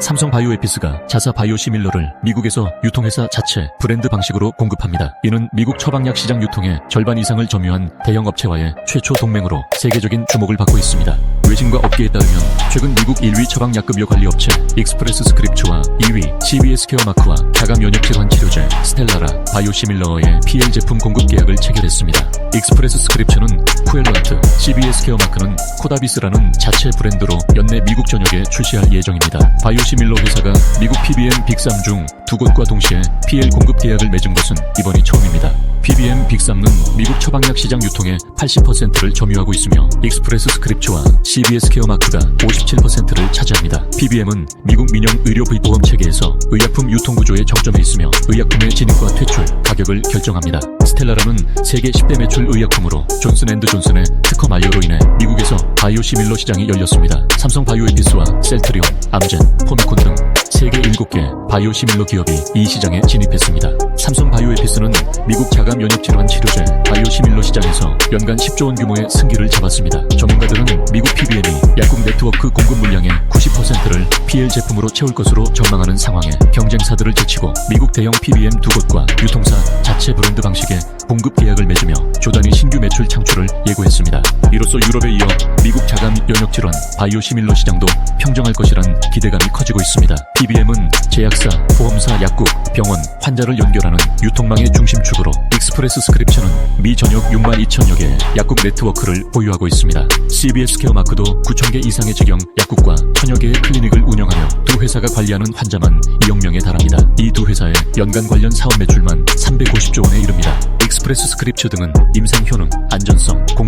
삼성 바이오에피스가 자사 바이오시밀러를 미국에서 유통회사 자체 브랜드 방식으로 공급합니다. 이는 미국 처방약 시장 유통의 절반 이상을 점유한 대형 업체와의 최초 동맹으로 세계적인 주목을 받고 있습니다. 외신과 업계에 따르면 최근 미국 1위 처방약급여 관리 업체 익스프레스 스크립츠와 2위 CVS 케어마크와 자가 면역 질환 치료제 스텔라라 바이오시밀러의 PL 제품 공급 계약을 체결했습니다. 익스프레스 스크립츠는 쿠엘런트, CBS 케어마크는 코다비스라는 자체 브랜드로 연내 미국 전역에 출시할 예정입니다. 바이오시밀러 회사가 미국 PBM 빅3 중 두 곳과 동시에 PL 공급 계약을 맺은 것은 이번이 처음입니다. PBM 빅3는 미국 처방약 시장 유통의 80%를 점유하고 있으며 익스프레스 스크립츠와 CBS 케어마크가 57%를 차지합니다. PBM은 미국 민영 의료 보험 체계에서 의약품 유통 구조의 정점에 있으며 의약품의 진입과 퇴출, 가격을 결정합니다. 스텔라라는 세계 10대 매출 의약품으로 존슨앤드존슨의 특허 만료로 인해 미국에서 바이오시밀러 시장이 열렸습니다. 삼성 바이오에피스와 셀트리온, 암젠, 포미콘 등 세계 7개 바이오시밀러 기업이 이 시장에 진입했습니다. 삼성 바이오에피스는 미국 자가 면역 질환 치료제 바이오시밀러 시장에서 연간 10조 원 규모의 승기를 잡았습니다. 전문가들은 미국 PBM이 약국 네트워크 공급 물량의 90%를 PL 제품으로 채울 것으로 전망하는 상황에 경쟁사들을 제치고 미국 대형 PBM 두 곳과 유통사 자체 브랜드 방식의 공급 계약을 맺으며 신규 매출 창출을 예고했습니다. 이로써 유럽에 이어 미국 자가 면역 질환 바이오 시밀러 시장도 평정할 것이란 기대감이 커지고 있습니다. PBM은 제약사, 보험사, 약국, 병원, 환자를 연결하는 유통망의 중심축으로 익스프레스 스크립션은 미 전역 6만 2천여 개의 약국 네트워크를 보유하고 있습니다. CBS 케어마크도 9천 개 이상의 직영 약국과 천여 개의 클리닉을 운영하며 두 회사가 관리하는 환자만 2억 명에 달합니다. 이 두 회사의 연간 관련 사업 매출만 350조 원에 이릅니다. 익스프레스 스크립츠 등은 임상 효능,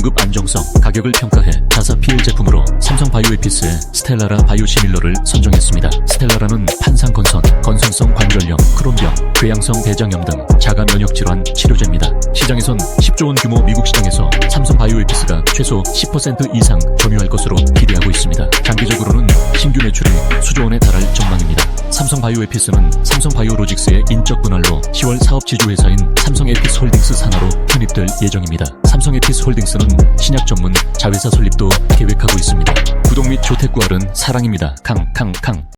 공급 안정성, 가격을 평가해 자사 PL 제품으로 삼성 바이오에피스의 스텔라라 바이오시밀러를 선정했습니다. 스텔라라는 판상 건선, 건선성 관절염, 크론병, 궤양성 대장염 등 자가 면역 질환 치료제입니다. 시장에선 10조 원 규모 미국 시장에서 삼성 바이오에피스가 최소 10% 이상 점유할 것으로 기대하고 있습니다. 장기적으로는 신규 매출이 수조 원에 달할 전망입니다. 삼성 바이오에피스는 삼성 바이오로직스의 인적 분할로 10월 사업 지주회사인 삼성 에피스 홀딩스 산하로 편입될 예정입니다. 삼성 에피스 홀딩스는 신약 전문 자회사 설립도 계획하고 있습니다. 구독 및 조택 구할은 사랑입니다. 캉 캉 캉